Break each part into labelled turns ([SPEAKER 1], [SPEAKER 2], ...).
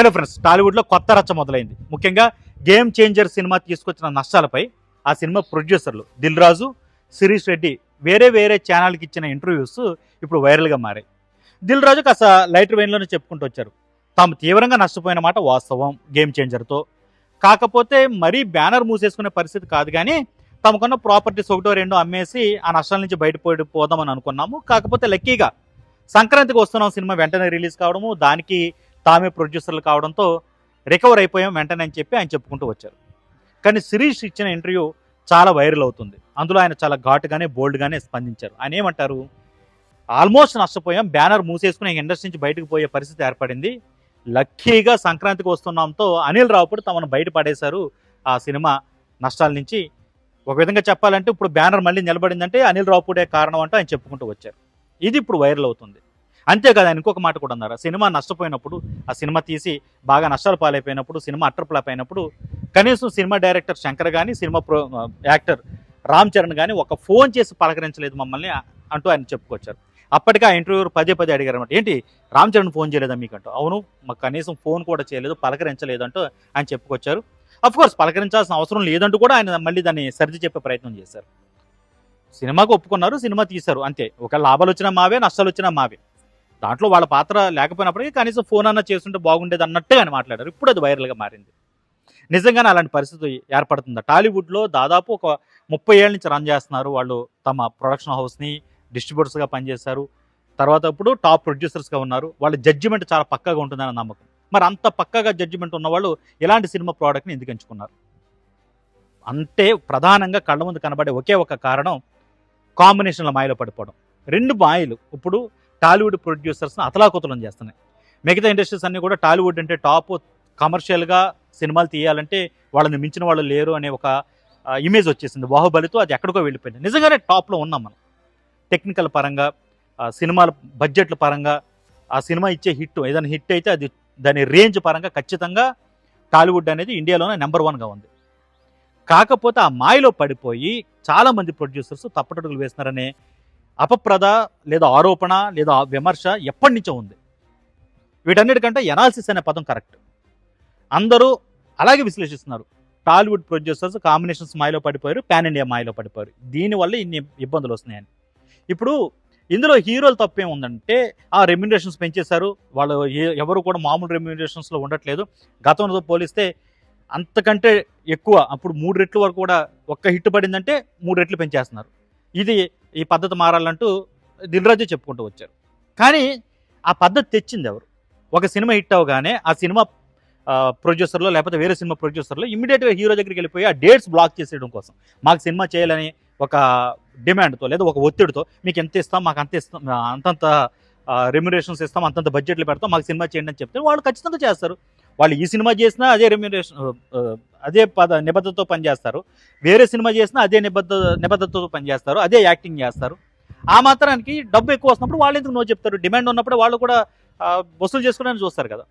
[SPEAKER 1] Hello friends టాలీవుడ్లో కొత్త రచ్చ మొదలైంది. ముఖ్యంగా గేమ్ చేంజర్ సినిమా తీసుకొచ్చిన నష్టాలపై ఆ సినిమా ప్రొడ్యూసర్లు దిల్ రాజు శిరీష్ రెడ్డి వేరే వేరే ఛానల్కి ఇచ్చిన ఇంటర్వ్యూస్ ఇప్పుడు వైరల్గా మారాయి. దిల్ రాజు కాస్త లైటర్ వెయిన్లోనే చెప్పుకుంటూ వచ్చారు. తాము తీవ్రంగా నష్టపోయిన మాట వాస్తవం గేమ్ చేంజర్తో కాకపోతే మరీ బ్యానర్ మూసేసుకునే పరిస్థితి కాదు కానీ తమకున్న ప్రాపర్టీస్ ఒకటో రెండో అమ్మేసి ఆ నష్టాల నుంచి బయటపోయి పోదామని అనుకున్నాము. కాకపోతే లక్కీగా సంక్రాంతికి వస్తున్నాం సినిమా వెంటనే రిలీజ్ కావడము దానికి తామే ప్రొడ్యూసర్లు కావడంతో రికవర్ అయిపోయాం వెంటనే అని చెప్పి ఆయన చెప్పుకుంటూ వచ్చారు. కానీ శిరీష్ ఇచ్చిన ఇంటర్వ్యూ చాలా వైరల్ అవుతుంది. అందులో ఆయన చాలా ఘాటుగానే బోల్డ్గానే స్పందించారు. ఆయన ఏమంటారు? ఆల్మోస్ట్ నష్టపోయాం బ్యానర్ మూసేసుకుని ఇండస్ట్రీ నుంచి బయటకు పోయే పరిస్థితి ఏర్పడింది. లక్కీగా సంక్రాంతికి వస్తున్నాంతో అనిల్ రావుపూడి తమను బయటపడేశారు ఆ సినిమా నష్టాల నుంచి. ఒక విధంగా చెప్పాలంటే ఇప్పుడు బ్యానర్ మళ్ళీ నిలబడిందంటే అనిల్ రావుపూడే కారణం అంటూ ఆయన చెప్పుకుంటూ వచ్చారు. ఇది ఇప్పుడు వైరల్ అవుతుంది. అంతేకాదు ఆయన ఇంకొక మాట కూడా అన్నారు. సినిమా నష్టపోయినప్పుడు ఆ సినిమా తీసి బాగా నష్టాలు పాలైపోయినప్పుడు సినిమా అట్టర్ ఫ్లాప్ అయినప్పుడు కనీసం సినిమా డైరెక్టర్ శంకర్ కానీ cinema pro actor Ram Charan కానీ ఒక ఫోన్ చేసి పలకరించలేదు మమ్మల్ని అంటూ ఆయన చెప్పుకొచ్చారు. అప్పటికే ఆ ఇంటర్వ్యూ పదే పదే అడిగారు అనమాట ఏంటి రామ్ చరణ్ ఫోన్ చేయలేదా మీకంటూ? అవును మాకు కనీసం ఫోన్ కూడా చేయలేదు పలకరించలేదు అంటూ ఆయన చెప్పుకొచ్చారు. అఫ్ కోర్స్ పలకరించాల్సిన అవసరం లేదంటూ కూడా ఆయన మళ్ళీ దాన్ని సర్ది చెప్పే ప్రయత్నం చేశారు. సినిమాకు ఒప్పుకున్నారు సినిమా తీశారు అంతే. ఒక లాభాలు వచ్చినా మావే నష్టాలు వచ్చినా మావే. దాంట్లో వాళ్ళ పాత్ర లేకపోయినప్పటికీ కనీసం ఫోన్ అన్న చేస్తుంటే బాగుండేది అన్నట్టుగా ఆయన మాట్లాడారు. ఇప్పుడు అది వైరల్గా మారింది. నిజంగానే అలాంటి పరిస్థితి ఏర్పడుతుందా? టాలీవుడ్లో దాదాపు ఒక ముప్పై ఏళ్ళ నుంచి రన్ చేస్తున్నారు వాళ్ళు. తమ ప్రొడక్షన్ హౌస్ని డిస్ట్రిబ్యూటర్స్గా పనిచేశారు. తర్వాత ఇప్పుడు టాప్ ప్రొడ్యూసర్స్గా ఉన్నారు. వాళ్ళ జడ్జిమెంట్ చాలా పక్కగా ఉంటుందని నమ్మకం. మరి అంత పక్కగా జడ్జిమెంట్ ఉన్నవాళ్ళు ఇలాంటి ఎలాంటి సినిమా ప్రోడక్ట్ని ఎందుకు ఎంచుకున్నారు? అంటే ప్రధానంగా కళ్ళ ముందు కనబడే ఒకే ఒక కారణం కాంబినేషన్ల మాయలో పడిపోవడం. రెండు మాయలు. ఇప్పుడు టాలీవుడ్ ప్రొడ్యూసర్స్ని అతలాకుతలం చేస్తున్నాయి. మిగతా ఇండస్ట్రీస్ అన్నీ కూడా టాలీవుడ్ అంటే టాప్ కమర్షియల్గా సినిమాలు తీయాలంటే వాళ్ళని మించిన వాళ్ళు లేరు అనే ఒక ఇమేజ్ వచ్చేసింది. బాహుబలితో అది ఎక్కడికో వెళ్ళిపోయింది. నిజంగానే టాప్లో ఉన్నాం మనం. టెక్నికల్ పరంగా సినిమాల బడ్జెట్ల పరంగా ఆ సినిమా ఇచ్చే హిట్ ఏదైనా హిట్ అయితే అది దాని రేంజ్ పరంగా ఖచ్చితంగా టాలీవుడ్ అనేది ఇండియాలోనే నెంబర్ వన్గా ఉంది. కాకపోతే ఆ మాయలో పడిపోయి చాలామంది ప్రొడ్యూసర్స్ తప్పటడుగులు వేస్తున్నారనే అపప్రద లేదా ఆరోపణ లేదా విమర్శ ఎప్పటి నుంచో ఉంది. వీటన్నిటికంటే ఎనాలిసిస్ అనే పదం కరెక్ట్ అందరూ అలాగే విశ్లేషిస్తున్నారు. టాలీవుడ్ ప్రొడ్యూసర్స్ కాంబినేషన్స్ మాయలో పడిపోయారు పాన్ ఇండియా మాయలో పడిపోయారు. దీనివల్ల ఇన్ని ఇబ్బందులు వస్తున్నాయని. ఇప్పుడు ఇందులో హీరోలు తప్పేం ఉందంటే ఆ రెమ్యునరేషన్స్ పెంచేశారు. వాళ్ళు ఎవరు కూడా మామూలు రెమ్యునరేషన్స్లో ఉండట్లేదు. గతంతో పోలిస్తే అంతకంటే ఎక్కువ అప్పుడు మూడు రెట్ల వరకు కూడా ఒక్క హిట్ పడిందంటే మూడు రెట్లు పెంచేస్తున్నారు. ఇది ఈ పద్ధతి మారాలంటూ దిల్రాజు చెప్పుకుంటూ వచ్చారు. కానీ ఆ పద్ధతి తెచ్చింది ఎవరు? ఒక సినిమా హిట్ అవగానే ఆ సినిమా ప్రొడ్యూసర్లో లేకపోతే వేరే సినిమా ప్రొడ్యూసర్లో ఇమీడియట్గా హీరో దగ్గరికి వెళ్ళిపోయి ఆ డేట్స్ బ్లాక్ చేసేయడం కోసం. మాకు సినిమా చేయాలని ఒక డిమాండ్తో లేదా ఒక ఒత్తిడితో మీకు ఎంత ఇస్తాం మాకు అంత ఇస్తాం అంతంత రెమ్యురేషన్స్ ఇస్తాం అంతంత బడ్జెట్లు పెడతాం మాకు సినిమా చేయండి అని చెప్తే వాళ్ళు ఖచ్చితంగా చేస్తారు. వాళ్ళు ఈ సినిమా చేసినా అదే రెమ్యురేషన్ అదే పద నిబద్ధతతో పనిచేస్తారు. వేరే సినిమా చేసినా అదే నిబద్ధ నిబద్ధతతో పనిచేస్తారు అదే యాక్టింగ్ చేస్తారు. ఆ మాత్రానికి డబ్బు ఎక్కువ వస్తున్నప్పుడు వాళ్ళు ఎందుకు నో చెప్తారు? డిమాండ్ ఉన్నప్పుడు వాళ్ళు కూడా వసూలు చేసుకోవడానికి చూస్తారు కదా.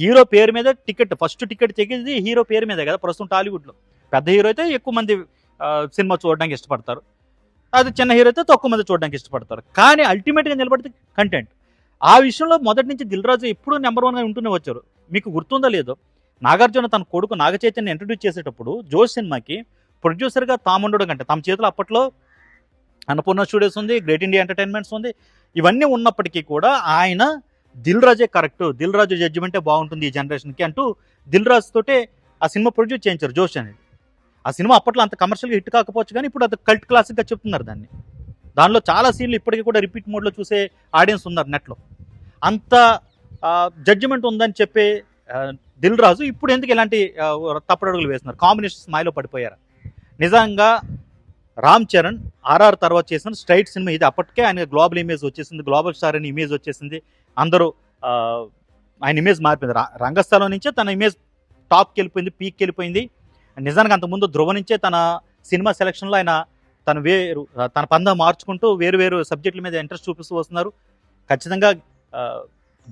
[SPEAKER 1] హీరో పేరు మీద టికెట్ ఫస్ట్ టికెట్ చెక్కింది హీరో పేరు మీదే కదా ప్రస్తుతం టాలీవుడ్లో. పెద్ద హీరో అయితే ఎక్కువ మంది సినిమా చూడడానికి ఇష్టపడతారు. అది చిన్న హీరో అయితే తక్కువ మంది చూడడానికి ఇష్టపడతారు. కానీ అల్టిమేట్గా నిలబడితే కంటెంట్ ఆ విషయంలో మొదటి నుంచి దిల్ రాజు ఎప్పుడూ నెంబర్ వన్గా ఉంటూనే వచ్చారు. మీకు గుర్తుందో లేదో నాగార్జున తన కొడుకు నాగచైతన్య ఇంట్రడ్యూస్ చేసేటప్పుడు జోష్ సినిమాకి ప్రొడ్యూసర్గా తాముండడం కంటే తమ చేతిలో అప్పట్లో అన్నపూర్ణ స్టూడియోస్ ఉంది గ్రేట్ ఇండియా ఎంటర్టైన్మెంట్స్ ఉంది. ఇవన్నీ ఉన్నప్పటికీ కూడా ఆయన దిల్ రాజే కరెక్ట్ దిల్ రాజు జడ్జిమెంటే బాగుంటుంది ఈ జనరేషన్కి అంటూ దిల్ రాజు తోటే ఆ సినిమా ప్రొడ్యూస్ చేయించారు జోష్ అనేది. ఆ సినిమా అప్పట్లో అంత కమర్షియల్గా హిట్ కాకపోవచ్చు కానీ ఇప్పుడు అది కల్ట్ క్లాసిక్గా చెప్తున్నారు దాన్ని. దానిలో చాలా సీన్లు ఇప్పటికీ కూడా రిపీట్ మోడ్లో చూసే ఆడియన్స్ ఉన్నారు నెట్లో అంత జడ్జిమెంట్ ఉందని చెప్పే దిల్ రాజు ఇప్పుడు ఎందుకు ఇలాంటి తప్పడడుగులు వేస్తున్నారు? కాంబినేషన్ మాయలో పడిపోయారు? నిజంగా రామ్ చరణ్ ఆర్ఆర్ తర్వాత చేసిన స్ట్రైట్ సినిమా ఇది అప్పటికే ఆయన గ్లోబల్ ఇమేజ్ వచ్చేసింది గ్లోబల్ స్టార్ అని ఇమేజ్ వచ్చేసింది. అందరూ ఆయన ఇమేజ్ మారిపోయింది. రా- రంగస్థలం నుంచే తన ఇమేజ్ టాప్కి వెళ్ళిపోయింది పీక్కి వెళ్ళిపోయింది. నిజానికి అంతకుముందు ధ్రువ నుంచే తన సినిమా సెలక్షన్లో ఆయన తన వేరు తన పంద మార్చుకుంటూ వేరు వేరు సబ్జెక్టుల మీద ఇంట్రెస్ట్ చూపిస్తూ వస్తున్నారు. ఖచ్చితంగా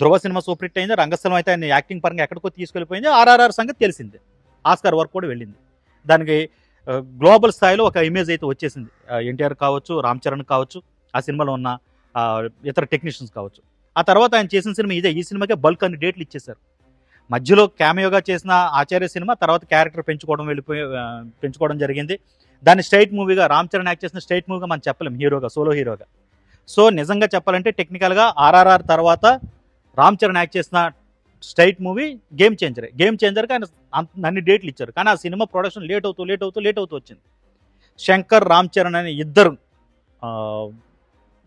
[SPEAKER 1] Dhruva Dhruva cinema super hit అయింది రంగస్థలం అయితే ఆయన యాక్టింగ్ పరంగా ఎక్కడికో తీసుకెళ్ళిపోయింది. ఆర్ఆర్ఆర్ సంగతి తెలిసింది. ఆస్కార్ వర్క్ కూడా వెళ్ళింది. దానికి గ్లోబల్ స్థాయిలో ఒక ఇమేజ్ అయితే వచ్చేసింది. ఎన్టీఆర్ కావచ్చు రామ్ చరణ్ కావచ్చు ఆ సినిమాలో ఉన్న ఇతర టెక్నీషియన్స్ కావచ్చు. ఆ తర్వాత ఆయన చేసిన సినిమా ఇదే. ఈ సినిమాకే బల్క్ అన్ని డేట్లు ఇచ్చేశారు. మధ్యలో క్యామియోగా చేసిన ఆచార్య సినిమా తర్వాత క్యారెక్టర్ పెంచుకోవడం వెళ్ళిపోయి పెంచుకోవడం జరిగింది. దాన్ని స్ట్రైట్ మూవీగా రామ్ చరణ్ యాక్ట్ చేసిన స్ట్రైట్ మూవీగా మనం చెప్పలేం హీరోగా సోలో హీరోగా. సో నిజంగా చెప్పాలంటే టెక్నికల్గా ఆర్ఆర్ఆర్ తర్వాత రామ్ చరణ్ యాక్ట్ చేసిన straight movie game changer. Game చేంజర్కి ఆయన అంత- అన్ని డేట్లు ఇచ్చారు. కానీ ఆ సినిమా ప్రొడక్షన్ లేట్ అవుతూ లేట్ అవుతూ లేట్ అవుతూ వచ్చింది. శంకర్ రామ్ చరణ్ అనే ఇద్దరు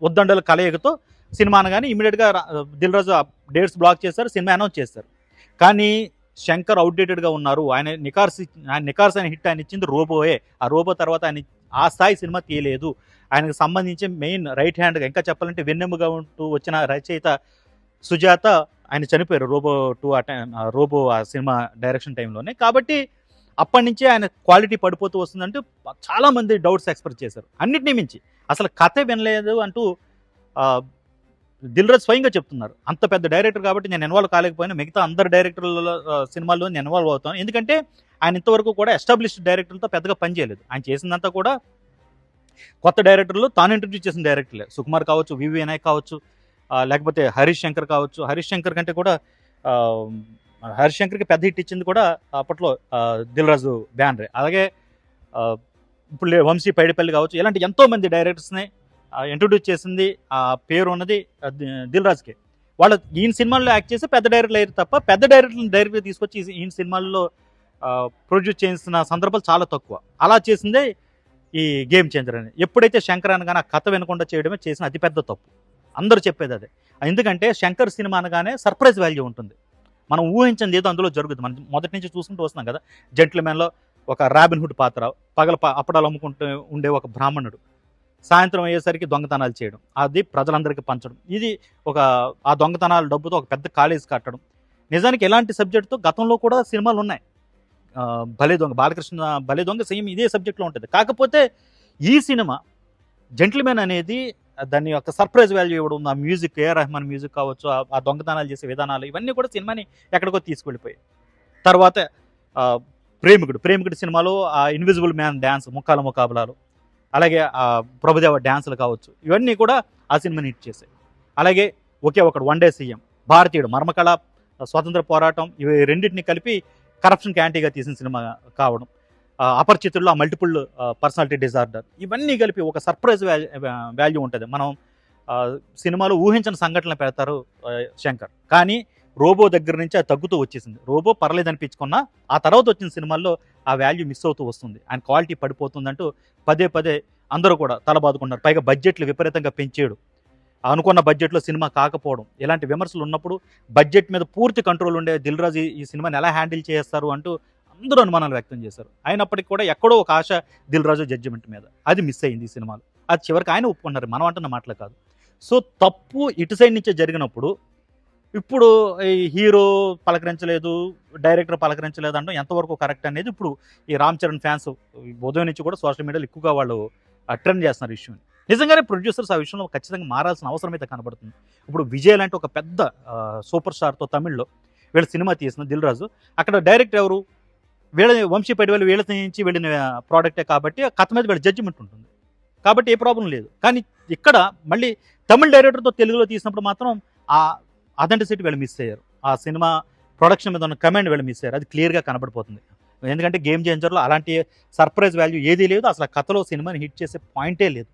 [SPEAKER 1] ఉద్దండల కలయికతో సినిమా అనగానే ఇమీడియట్గా దిల్ రాజు డేట్స్ బ్లాక్ చేశారు సినిమా అనౌన్స్ చేశారు. కానీ శంకర్ అవుట్డేటెడ్గా ఉన్నారు. ఆయన నికార్స్ ఆయన నికార్స్ ఆయన హిట్ ఆయన ఇచ్చింది రోబోయే. ఆ రోబో తర్వాత ఆయన ఆ స్థాయి సినిమా తీయలేదు. ఆయనకు సంబంధించి మెయిన్ రైట్ హ్యాండ్గా ఇంకా చెప్పాలంటే వెన్నెముగా ఉంటూ వచ్చిన రచయిత సుజాత ఆయన చనిపోయారు రోబో టూ ఆ టైం రోబో ఆ సినిమా డైరెక్షన్ టైంలోనే. కాబట్టి అప్పటి నుంచే ఆయన క్వాలిటీ పడిపోతూ వస్తుందంటూ చాలా మంది డౌట్స్ ఎక్స్ప్రెస్ చేశారు. అన్నిటినీ మించి. అసలు కథ వినలేదు అంటూ దిల్రాజ్ స్వయంగా చెప్తున్నారు. అంత పెద్ద డైరెక్టర్ కాబట్టి నేను ఇన్వాల్వ్ కాలేకపోయినా. మిగతా అందరు డైరెక్టర్ల సినిమాల్లో నేను ఇన్వాల్వ్ అవుతాను. ఎందుకంటే ఆయన ఇంతవరకు కూడా ఎస్టాబ్లిష్డ్ డైరెక్టర్లతో పెద్దగా పనిచేయలేదు ఆయన చేసిందంతా కూడా కొత్త డైరెక్టర్లు తాను ఇంట్రడ్యూస్ చేసిన డైరెక్టర్లే. సుకుమార్ కావచ్చు వివి వినాయక్ కావచ్చు లేకపోతే హరీష్ శంకర్ కావచ్చు. హరీష్ శంకర్ కంటే కూడా హరీష్ శంకర్కి పెద్ద హిట్ ఇచ్చింది కూడా అప్పట్లో దిల్రాజు దిల్ రాజు బ్యానరే. అలాగే ఇప్పుడు వంశీ పైడిపల్లి కావచ్చు. ఇలాంటి ఎంతోమంది డైరెక్టర్స్ని ఇంట్రొడ్యూస్ చేసింది ఆ పేరు ఉన్నది దిల్రాజ్కి దిల్ వాళ్ళు ఈయన సినిమాల్లో యాక్ట్ చేసి పెద్ద డైరెక్టర్లు అయ్యారు తప్ప పెద్ద డైరెక్టర్ని డైరెక్ట్గా తీసుకొచ్చి ఈ- ఈయన సినిమాల్లో ప్రొడ్యూస్ చేసిన సందర్భాలు చాలా తక్కువ. అలా చేసిందే ఈ గేమ్ చేంజర్ అని. ఎప్పుడైతే శంకర్ అనగానే ఆ కథ వినకుండా చేయడమే చేసిన అతిపెద్ద తప్పు. అందరూ చెప్పేది అదే. ఎందుకంటే శంకర్ సినిమా అనగానే సర్ప్రైజ్ వాల్యూ ఉంటుంది. మనం ఊహించింది ఏదో అందులో జరుగుతుంది మనం మొదటి నుంచి చూసుకుంటూ వస్తున్నాం కదా జెంట్లమెన్లో ఒక రాబిన్హుడ్ పాత్ర పగల ప- అప్పడాలు అమ్ముకుంటూ ఉండే ఒక బ్రాహ్మణుడు సాయంత్రం అయ్యేసరికి దొంగతనాలు చేయడం అది ప్రజలందరికీ పంచడం ఇది ఒక ఆ దొంగతనాల డబ్బుతో ఒక పెద్ద కాలేజ్ కట్టడం. నిజానికి ఎలాంటి సబ్జెక్టుతో గతంలో కూడా సినిమాలు ఉన్నాయి. భలే దొంగ బాలకృష్ణ భలే దొంగ సేమ్ ఇదే సబ్జెక్ట్లో ఉంటుంది. కాకపోతే ఈ సినిమా జెంట్లమెన్ అనేది దాని యొక్క సర్ప్రైజ్ వాల్యూ ఇవ్వడం ఆ మ్యూజిక్ ఏ రెహమాన్ మ్యూజిక్ కావచ్చు ఆ- దొంగతనాలు చేసే విధానాలు ఇవన్నీ కూడా సినిమాని ఎక్కడికో తీసుకెళ్ళిపోయాయి. తర్వాత ప్రేమికుడు ప్రేమికుడు సినిమాలో ఆ ఇన్విజిబుల్ మ్యాన్ డ్యాన్స్ ముక్కాల ముకాబలాలు అలాగే ఆ ప్రభుదేవ డ్యాన్సులు కావచ్చు ఇవన్నీ కూడా ఆ సినిమాని హిట్ చేశాయి. అలాగే ఒకే ఒకడు వన్ డే సీఎం భారతీయుడు మర్మకళ స్వతంత్ర పోరాటం ఇవి రెండింటిని కలిపి కరప్షన్ యాంటీగా తీసిన సినిమా కావడం. అపరిచితుల్లో ఆ మల్టిపుల్ పర్సనాలిటీ డిజార్డర్ ఇవన్నీ కలిపి ఒక సర్ప్రైజ్ వాల్యూ ఉంటుంది. మనం సినిమాలో ఊహించిన సంఘటనలు పెడతారు శంకర్. కానీ రోబో దగ్గర నుంచి అది తగ్గుతూ వచ్చేసింది. రోబో పర్లేదు అనిపించుకున్నా ఆ తర్వాత వచ్చిన సినిమాల్లో ఆ వాల్యూ మిస్ అవుతూ వస్తుంది. ఆయన క్వాలిటీ పడిపోతుందంటూ పదే పదే అందరూ కూడా తలబాదుకున్నారు. పైగా బడ్జెట్లు విపరీతంగా పెంచేయడు అనుకున్న బడ్జెట్లో సినిమా కాకపోవడం. ఇలాంటి విమర్శలు ఉన్నప్పుడు బడ్జెట్ మీద పూర్తి కంట్రోల్ ఉండే దిల్ రాజు ఈ సినిమాని ఎలా హ్యాండిల్ చేస్తారు అంటూ అందరూ అనుమానాలు వ్యక్తం చేశారు. అయినప్పటికీ కూడా ఎక్కడో ఒక ఆశ దిల్ రాజు జడ్జిమెంట్ మీద. అది మిస్ అయింది ఈ సినిమాలో. అది చివరికి ఆయన ఒప్పుకున్నారు. మనం అంటున్న మాటలు కాదు. సో తప్పు ఇటు సైడ్ నుంచే జరిగినప్పుడు ఇప్పుడు ఈ హీరో పలకరించలేదు డైరెక్టర్ పలకరించలేదు అంటే ఎంతవరకు కరెక్ట్ అనేది ఇప్పుడు ఈ రామ్ చరణ్ ఫ్యాన్స్ ఉదయం నుంచి కూడా సోషల్ మీడియాలో ఎక్కువగా వాళ్ళు ట్రెండ్ చేస్తున్నారు ఇష్యూని నిజంగానే ప్రొడ్యూసర్స్ ఆ విషయంలో ఖచ్చితంగా మారాల్సిన అవసరం అయితే కనబడుతుంది. ఇప్పుడు విజయ్ లాంటి ఒక పెద్ద సూపర్ స్టార్తో తమిళ్ళో వీళ్ళ సినిమా తీసిన దిల్ రాజు అక్కడ డైరెక్టర్ ఎవరు? వీళ్ళ వంశీ పడివేలు వీళ్ళ నుంచి వెళ్ళిన ప్రోడక్టే కాబట్టి కథ మీద వీళ్ళ జడ్జిమెంట్ ఉంటుంది. కాబట్టి ఏ ప్రాబ్లం లేదు. కానీ ఇక్కడ మళ్ళీ తమిళ డైరెక్టర్తో తెలుగులో తీసినప్పుడు మాత్రం ఆ అథెంటిసిటీ వీళ్ళు మిస్ అయ్యారు. ఆ సినిమా ప్రొడక్షన్ మీద ఉన్న కమెంట్ వీళ్ళు మిస్ అయ్యారు. అది క్లియర్గా కనబడిపోతుంది. ఎందుకంటే గేమ్ చేంజర్లో అలాంటి సర్ప్రైజ్ వాల్యూ ఏదీ లేదు. అసలు కథలో సినిమాని హిట్ చేసే పాయింటే లేదు.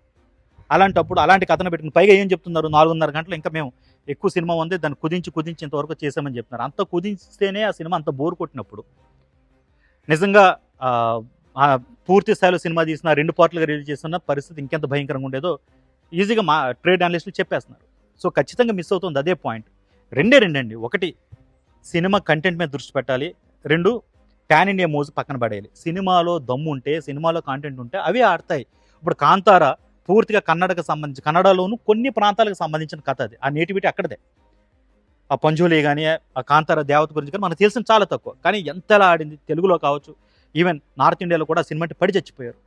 [SPEAKER 1] అలాంటప్పుడు అలాంటి కథను పెట్టుకుని పైగా ఏం చెప్తున్నారు? నాలుగున్నర గంటలు ఇంకా మేము ఎక్కువ సినిమా ఉంది. దాన్ని కుదించి కుదించి ఇంతవరకు చేసామని చెప్తున్నారు. అంత కుదించితేనే ఆ సినిమా అంత బోర్ కొట్టినప్పుడు నిజంగా పూర్తి స్థాయిలో సినిమా తీసిన రెండు పార్ట్లుగా రిలీజ్ చేస్తున్న పరిస్థితి ఇంకెంత భయంకరంగా ఉండేదో ఈజీగా మా ట్రేడ్ అనలిస్టులు చెప్పేస్తున్నారు. సో ఖచ్చితంగా మిస్ అవుతుంది అదే పాయింట్. రెండే రెండండి. ఒకటి సినిమా కంటెంట్ మీద దృష్టి పెట్టాలి. రెండు ప్యాన్ ఇండియా మూవ్స్ పక్కన పడేయాలి. సినిమాలో దమ్ము ఉంటే సినిమాలో కాంటెంట్ ఉంటే అవి ఆడతాయి. ఇప్పుడు కాంతార పూర్తిగా కన్నడకు సంబంధించి కన్నడలోను కొన్ని ప్రాంతాలకు సంబంధించిన కథ అది. ఆ నేటివిటీ అక్కడదే. ఆ పంజులే కానీ ఆ కాంతార దేవత గురించి కానీ మనకు తెలిసిన చాలా తక్కువ. కానీ ఎంతలా ఆడింది తెలుగులో కావచ్చు ఈవెన్ నార్త్ ఇండియాలో కూడా సినిమా అంటే పడి చచ్చిపోయారు.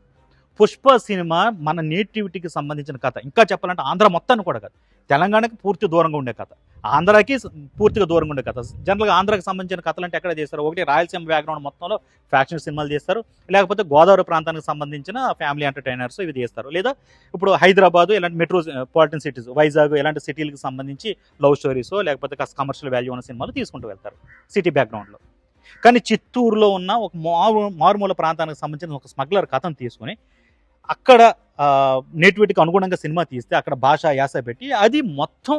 [SPEAKER 1] పుష్ప సినిమా మన నేటివిటీకి సంబంధించిన కథ. ఇంకా చెప్పాలంటే ఆంధ్ర మొత్తాన్ని కూడా కాదు. తెలంగాణకి పూర్తి దూరంగా ఉండే కథ. ఆంధ్రాకి పూర్తిగా దూరంగా ఉండే కథ. జనరల్గా ఆంధ్రాకి సంబంధించిన కథలు అంటే ఎక్కడ చేస్తారు ఒకటి రాయలసీమ బ్యాక్గ్రౌండ్ మొత్తంలో ఫ్యాక్షన్ సినిమాలు చేస్తారు లేకపోతే గోదావరి ప్రాంతానికి సంబంధించిన ఫ్యామిలీ ఎంటర్టైనర్స్ ఇవి చేస్తారు లేదా ఇప్పుడు హైదరాబాద్ ఇలాంటి మెట్రో పాలిటన్ సిటీస్ వైజాగ్ ఇలాంటి సిటీలకు సంబంధించి లవ్ స్టోరీస్ లేకపోతే కాస్త కమర్షియల్ వాల్యూ ఉన్న సినిమాలు తీసుకుంటూ వెళ్తారు సిటీ బ్యాక్గ్రౌండ్లో కానీ చిత్తూరులో ఉన్న ఒక మారు మారుమూల ప్రాంతానికి సంబంధించిన ఒక స్మగ్లర్ కథను తీసుకొని అక్కడ నేటివిటీకి అనుగుణంగా సినిమా తీస్తే అక్కడ భాష యాస పెట్టి అది మొత్తం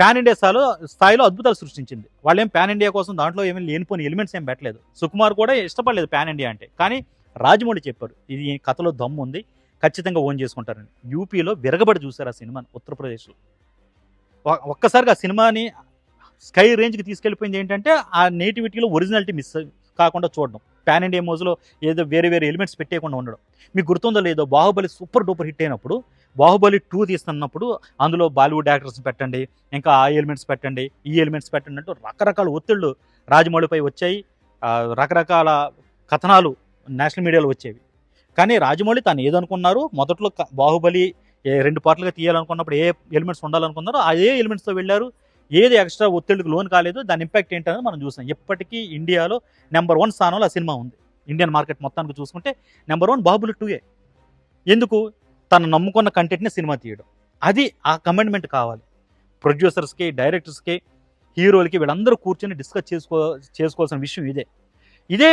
[SPEAKER 1] పాన్ ఇండియా స్థాయిలో స్థాయిలో అద్భుతాలు సృష్టించింది. వాళ్ళు ఏం పాన్ ఇండియా కోసం దాంట్లో ఏమీ లేనిపోని ఎలిమెంట్స్ ఏం పెట్టలేదు. సుకుమార్ కూడా ఇష్టపడలేదు పాన్ ఇండియా అంటే. కానీ రాజమౌళి చెప్పారు ఇది కథలో దమ్ము ఉంది ఖచ్చితంగా ఓన్ చేసుకుంటారని. యూపీలో విరగబడి చూశారు ఆ సినిమాని ఉత్తరప్రదేశ్లో. ఒక్కసారిగా ఆ సినిమాని స్కై రేంజ్కి తీసుకెళ్ళిపోయింది ఏంటంటే ఆ నేటివిటీలో ఒరిజినాలిటీ మిస్ కాకుండా చూడడం. ప్యాన్ ఇండియా మోజ్లో ఏదో వేరే వేరే ఎలిమెంట్స్ పెట్టేయకుండా ఉండడం. మీకు గుర్తుందో లేదో బాహుబలి సూపర్ డూపర్ హిట్ అయినప్పుడు బాహుబలి టూ తీస్తున్నప్పుడు అందులో బాలీవుడ్ యాక్టర్స్ పెట్టండి ఇంకా ఆ ఎలిమెంట్స్ పెట్టండి ఈ ఎలిమెంట్స్ పెట్టండి అంటూ రకరకాల ఒత్తిళ్ళు రాజమౌళిపై వచ్చాయి. రకరకాల కథనాలు నేషనల్ మీడియాలో వచ్చేవి. కానీ రాజమౌళి తాను ఏదనుకున్నారు? మొదట్లో బాహుబలి రెండు పార్ట్లుగా తీయాలనుకున్నప్పుడు ఏ ఎలిమెంట్స్ ఉండాలనుకున్నారో అదే ఎలిమెంట్స్తో వెళ్ళారు. ఏది ఎక్స్ట్రా ఒత్తిడికి లోన్ కాలేదు దాని ఇంపాక్ట్ ఏంటనేది మనం చూసాం ఇప్పటికీ ఇండియాలో నెంబర్ వన్ స్థానంలో ఆ సినిమా ఉంది. ఇండియన్ మార్కెట్ మొత్తానికి చూసుకుంటే నెంబర్ వన్ బాహుబలి టూయే ఎందుకు? తను నమ్ముకున్న కంటెంట్ని సినిమా తీయడం. అది ఆ కమిట్మెంట్ కావాలి. ప్రొడ్యూసర్స్కి డైరెక్టర్స్కి హీరోలకి వీళ్ళందరూ కూర్చొని డిస్కస్ చేసుకో చేసుకోవాల్సిన విషయం ఇదే. ఇదే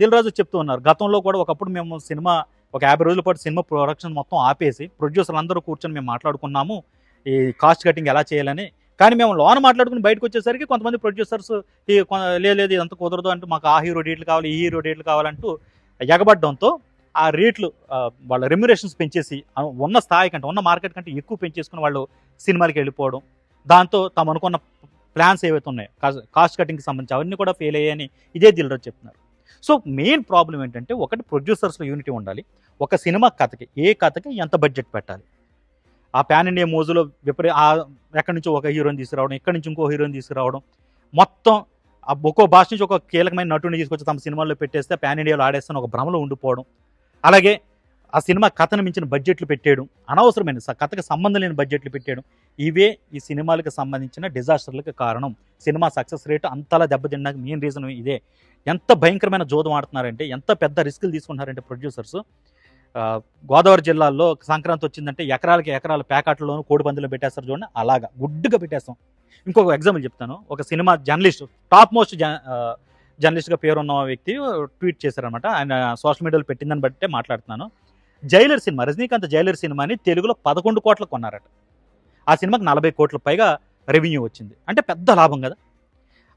[SPEAKER 1] దిల్ రాజు చెప్తూ ఉన్నారు. గతంలో కూడా ఒకప్పుడు మేము సినిమా ఒక యాభై రోజుల పాటు సినిమా ప్రొడక్షన్ మొత్తం ఆపేసి ప్రొడ్యూసర్లు అందరూ కూర్చొని మేము మాట్లాడుకున్నాము. ఈ కాస్ట్ కటింగ్ ఎలా చేయాలని కానీ మేము లోన మాట్లాడుకుని బయటకు వచ్చేసరికి కొంతమంది ప్రొడ్యూసర్స్ ఈ లే- లేదు ఇదంతా కుదరదు అంటూ మాకు ఆ హీరో డేట్లు కావాలి ఈ హీరో డేట్లు కావాలంటూ ఎగబడ్డంతో ఆ రేట్లు వాళ్ళ రెమ్యురేషన్స్ పెంచేసి ఉన్న స్థాయి కంటే ఉన్న మార్కెట్ కంటే ఎక్కువ పెంచేసుకుని వాళ్ళు సినిమాలకి వెళ్ళిపోవడం. దాంతో తాము అనుకున్న ప్లాన్స్ ఏవైతే ఉన్నాయో కాస్ట్ కటింగ్కి సంబంధించి అవన్నీ కూడా ఫెయిల్ అయ్యాయని ఇదే దిల్రాజ్ చెప్తున్నారు. సో మెయిన్ ప్రాబ్లం ఏంటంటే ఒకటి ప్రొడ్యూసర్స్లో యూనిటీ ఉండాలి ఒక సినిమా కథకి ఏ కథకి ఎంత బడ్జెట్ పెట్టాలి. ఆ ప్యాన్ ఇండియా మోజులో విపరీ ఆ ఎక్కడి నుంచి ఒక హీరోని తీసుకురావడం ఎక్కడి నుంచి ఇంకో హీరోని తీసుకురావడం. మొత్తం ఆ ఒక్కో భాష నుంచి ఒక కీలకమైన నటుని తీసుకొచ్చి తమ సినిమాల్లో పెట్టేస్తే ప్యాన్ ఇండియాలో ఆడేస్తాను ఒక భ్రమలో ఉండిపోవడం. అలాగే ఆ సినిమా కథను మించిన బడ్జెట్లు పెట్టేయడం అనవసరమైన స- కథకు సంబంధం లేని బడ్జెట్లు పెట్టేయడం ఇవే ఈ సినిమాలకు సంబంధించిన డిజాస్టర్లకు కారణం. సినిమా సక్సెస్ రేట్ అంతలా దెబ్బతినడానికి మెయిన్ రీజన్ ఇదే. ఎంత భయంకరమైన జోదం ఆడుతున్నారంటే ఎంత పెద్ద రిస్కులు తీసుకుంటున్నారంటే ప్రొడ్యూసర్స్ గోదావరి జిల్లాల్లో సంక్రాంతి వచ్చిందంటే ఎకరాలకి ఎకరాల ప్యాకెట్లలోనూ కోడి పందులు పెట్టేస్తారు చూడండి. అలాగా గుడ్డుగా పెట్టేస్తాం. ఇంకొక ఎగ్జాంపుల్ చెప్తాను. ఒక సినిమా జర్నలిస్ట్ టాప్ మోస్ట్ జర్నలిస్ట్గా పేరున్న వ్యక్తి ట్వీట్ చేశారనమాట ఆయన సోషల్ మీడియాలో పెట్టిందని బట్టే మాట్లాడుతున్నాను. జైలర్ సినిమా రజనీకాంత్ జైలర్ సినిమాని తెలుగులో పదకొండు కోట్లు కొన్నారట. ఆ సినిమాకి నలభై కోట్ల పైగా రెవెన్యూ వచ్చింది. అంటే పెద్ద లాభం కదా.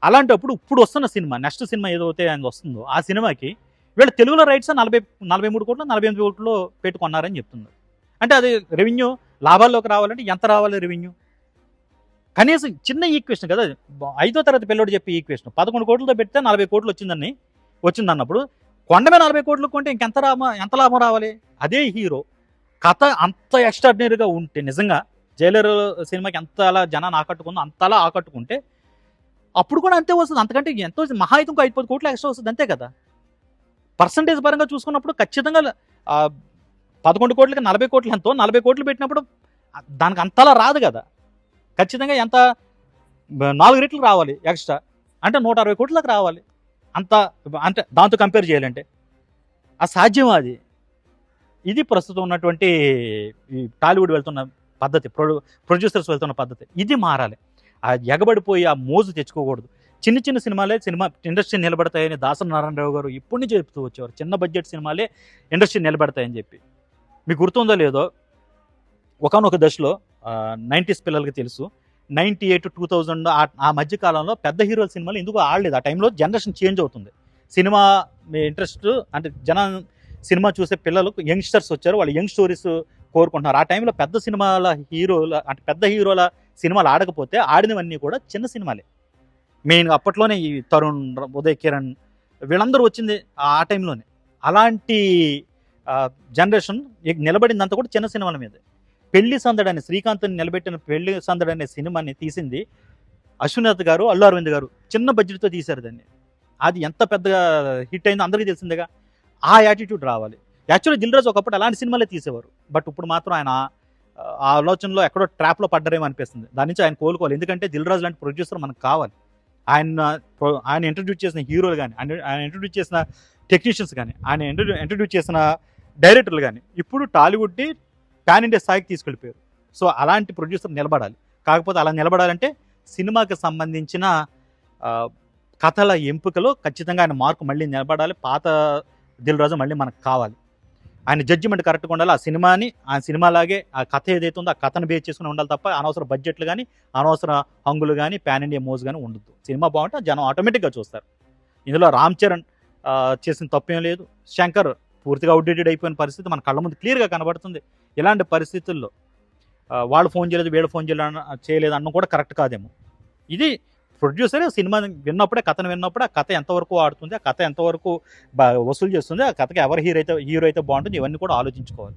[SPEAKER 1] అలాంటప్పుడు ఇప్పుడు వస్తున్న సినిమా నెక్స్ట్ సినిమా ఏదైతే ఆయన వస్తుందో ఆ సినిమాకి వీళ్ళు తెలుగులో రైట్స్ నలభై నలభై మూడు కోట్లు నలభై ఎనిమిది కోట్లు పెట్టుకున్నారని చెప్తున్నారు. అంటే అది రెవెన్యూ లాభాల్లోకి రావాలంటే ఎంత రావాలి రెవెన్యూ కనీసం చిన్న ఈక్వేషన్ కదా ఐదో తరగతి పిల్లోడు చెప్పే ఈక్వేషన్ పదకొండు కోట్లతో పెడితే నలభై కోట్లు వచ్చిందని వచ్చింది అన్నప్పుడు కొండ మీద నలభై కోట్లు కొంటే ఇంకెంత లాభం ఎంత లాభం రావాలి? అదే హీరో కథ అంత ఎక్స్ట్రాడినరీగా ఉంటే నిజంగా జైలర్ సినిమాకి ఎంత అలా జనాన్ని ఆకట్టుకుందో అంతలా ఆకట్టుకుంటే అప్పుడు కూడా అంతే వస్తుంది. అంతకంటే ఎంతో మహా అయితే ఇంకో ఐదు పది కోట్లు ఎక్స్ట్రా వస్తుంది అంతే కదా. పర్సంటేజ్ పరంగా చూసుకున్నప్పుడు ఖచ్చితంగా పదకొండు కోట్లకి నలభై కోట్లు ఎంతో నలభై కోట్లు పెట్టినప్పుడు దానికి అంతలా రాదు కదా. ఖచ్చితంగా ఎంత నాలుగు రెట్లు రావాలి ఎక్స్ట్రా. అంటే నూట అరవై కోట్లకు రావాలి. అంత అంటే దాంతో కంపేర్ చేయాలంటే. ఆ సాధ్యం అది? ఇది ప్రస్తుతం ఉన్నటువంటి ఈ టాలీవుడ్ వెళ్తున్న పద్ధతి ప్రొడ్యూసర్స్ వెళ్తున్న పద్ధతి. ఇది మారాలి. ఆ ఎగబడిపోయి ఆ మోజు తెచ్చుకోకూడదు. చిన్న చిన్న సినిమాలే సినిమా ఇండస్ట్రీ నిలబడతాయని దాసరి నారాయణరావు గారు ఇప్పటి నుంచి చెప్తూ వచ్చేవారు. చిన్న బడ్జెట్ సినిమాలే ఇండస్ట్రీ నిలబడతాయని చెప్పి. మీకు గుర్తుందో లేదో ఒకనొక దశలో నైంటీస్ పిల్లలకి తెలుసు. నైంటీ ఎయిట్ టూ థౌజండ్ ఆ మధ్య కాలంలో పెద్ద హీరోల సినిమాలు ఎందుకు ఆడలేదు. ఆ టైంలో జనరేషన్ చేంజ్ అవుతుంది. సినిమా ఇంట్రెస్ట్ అంటే జన సినిమా చూసే పిల్లలకు యంగ్స్టర్స్ వచ్చారు. వాళ్ళు యంగ్ స్టోరీస్ కోరుకుంటున్నారు. ఆ టైంలో పెద్ద సినిమాల హీరోల అంటే పెద్ద హీరోల సినిమాలు ఆడకపోతే ఆడినవన్నీ కూడా చిన్న సినిమాలే. మెయిన్ అప్పట్లోనే ఈ తరుణ్ ఉదయ్ కిరణ్ వీళ్ళందరూ వచ్చింది ఆ టైంలోనే. అలాంటి జనరేషన్ నిలబడిందంతా కూడా చిన్న సినిమాల మీద. పెళ్ళి సందడి అనే శ్రీకాంత్ని నిలబెట్టిన పెళ్ళి సందడి అనే సినిమాని తీసింది అశ్వనాథ్ గారు అల్లు అరవింద్ గారు. చిన్న బడ్జెట్తో తీశారు దాన్ని. అది ఎంత పెద్దగా హిట్ అయిందో అందరికీ తెలిసిందిగా. ఆ యాటిట్యూడ్ రావాలి. యాక్చువల్లీ దిల్ రాజు ఒకప్పుడు అలాంటి సినిమాలే తీసేవారు. బట్ ఇప్పుడు మాత్రం ఆయన ఆ ఆలోచనలో ఎక్కడో ట్రాప్లో పడ్డరేమో అనిపిస్తుంది. దాని నుంచి ఆయన కోలుకోవాలి. ఎందుకంటే దిల్రాజు లాంటి ప్రొడ్యూసర్ మనకు కావాలి. ఆయన ఆయన ఇంట్రడ్యూస్ చేసిన హీరోలు కానీ ఆయన ఇంట్రడ్యూస్ చేసిన టెక్నీషియన్స్ కానీ ఆయన ఇంట్రడ్యూస్ చేసిన డైరెక్టర్లు కానీ ఇప్పుడు టాలీవుడ్ని ప్యాన్ ఇండియా స్థాయికి తీసుకెళ్ళిపోయారు. సో అలాంటి ప్రొడ్యూసర్ నిలబడాలి. కాకపోతే అలా నిలబడాలంటే సినిమాకి సంబంధించిన కథల ఎంపికలో ఖచ్చితంగా ఆయన మార్కు మళ్ళీ నిలబడాలి. పాత దిల్ రాజు మళ్ళీ మనకు కావాలి. ఆయన జడ్జిమెంట్ కరెక్ట్గా ఉండాలి. ఆ సినిమాని ఆ సినిమాలాగే ఆ కథ ఏదైతే ఉందో ఆ కథను బేస్ చేసుకుని ఉండాలి తప్ప అనవసర బడ్జెట్లు కానీ అనవసర హంగులు కానీ ప్యాన్ ఇండియా మూవ్స్ కానీ ఉండదు సినిమా బాగుంటే జనం ఆటోమేటిక్గా చూస్తారు. ఇందులో రామ్ చరణ్ చేసిన తప్పేం లేదు. శంకర్ పూర్తిగా అవుట్డేటెడ్ అయిపోయిన పరిస్థితి మన కళ్ళ ముందు క్లియర్గా కనబడుతుంది. ఇలాంటి పరిస్థితుల్లో వాళ్ళు ఫోన్ చేయలేదు వీళ్ళు ఫోన్ చేయలేదు చేయలేదు అన్న కూడా కరెక్ట్ కాదేమో. ఇది ప్రొడ్యూసర్ సినిమా విన్నప్పుడే కథను విన్నప్పుడే ఆ కథ ఎంతవరకు ఆడుతుంది ఆ కథ ఎంతవరకు బా వసూలు చేస్తుంది ఆ కథకి ఎవరు హీరో అయితే హీరో అయితే బాగుంటుంది ఇవన్నీ కూడా ఆలోచించుకోవాలి.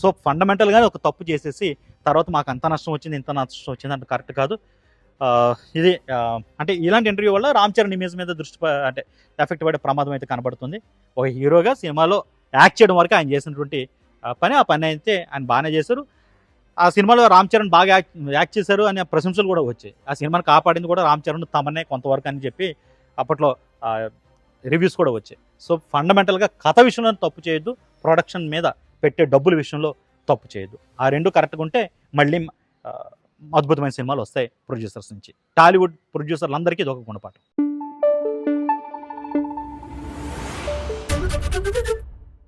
[SPEAKER 1] సో ఫండమెంటల్గానే ఒక తప్పు చేసేసి తర్వాత మాకు అంత నష్టం వచ్చింది ఇంత నష్టం వచ్చింది అంటే కరెక్ట్ కాదు. ఇది అంటే ఇలాంటి ఇంటర్వ్యూ వల్ల రామ్ చరణ్ ఇమేజ్ మీద దృష్టి అంటే ఎఫెక్ట్ పడే ప్రమాదం అయితే కనబడుతుంది. ఒక హీరోగా సినిమాలో యాక్ట్ చేయడం వరకు ఆయన చేసినటువంటి పని ఆ పని అయితే ఆయన బాగానే చేశారు. ఆ సినిమాలో రామ్ చరణ్ బాగా యాక్ట్ యాక్ట్ చేశారు అనే ప్రశంసలు కూడా వచ్చాయి. ఆ సినిమాని కాపాడింది కూడా రామ్ చరణ్ తమనే కొంతవరకు అని చెప్పి అప్పట్లో రివ్యూస్ కూడా వచ్చాయి. సో ఫండమెంటల్గా కథ విషయంలో తప్పు చేయొద్దు ప్రొడక్షన్ మీద పెట్టే డబ్బుల విషయంలో తప్పు చేయొద్దు. ఆ రెండు కరెక్ట్గా ఉంటే మళ్ళీ అద్భుతమైన సినిమాలు వస్తాయి ప్రొడ్యూసర్స్ నుంచి. టాలీవుడ్ ప్రొడ్యూసర్లందరికీ ఇది ఒక గుణపాఠం.